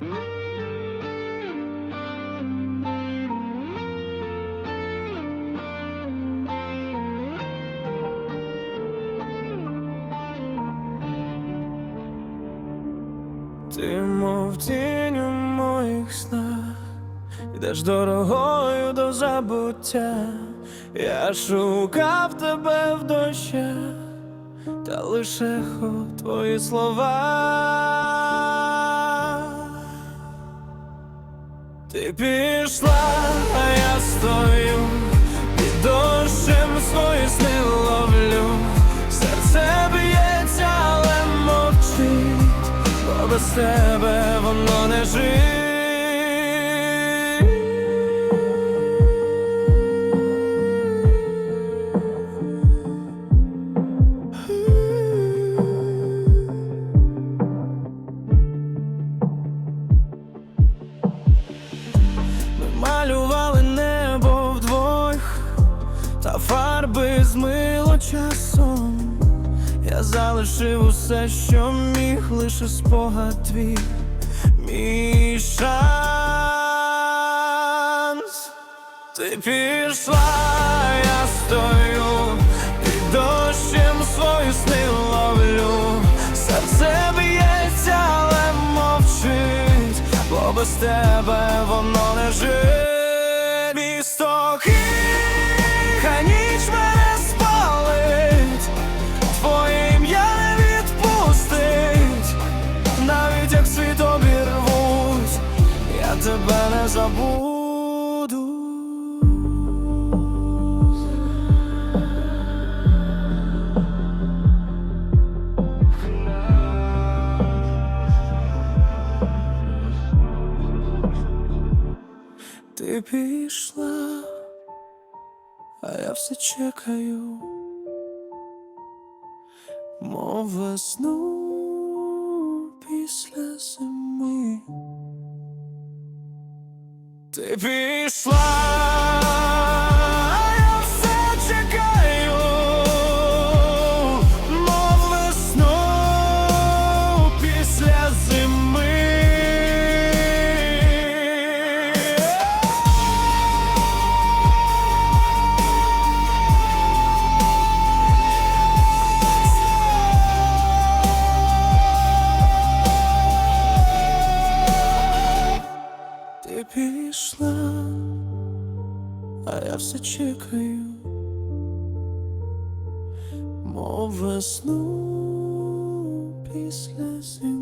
Ти мов тінь у моїх снах, йдеш дорогою до забуття. Я шукав тебе в дощах, та лише хо твої слова. Ти пішла, а я стою, під дощем свої сни ловлю. Серце б'ється, але мовчить, бо без тебе воно не жить. Фарби змило часом. Я залишив усе, що міг, лише спогад твій, мій шанс. Ти пішла, я стою, під дощем свої сни ловлю. Серце б'ється, але мовчить, бо без тебе воно не. Місто забуду. Ти пішла, а я все чекаю, мов весну після зими. Ти пішла, Ти пішла, а я все чекаю, мов весну після зими.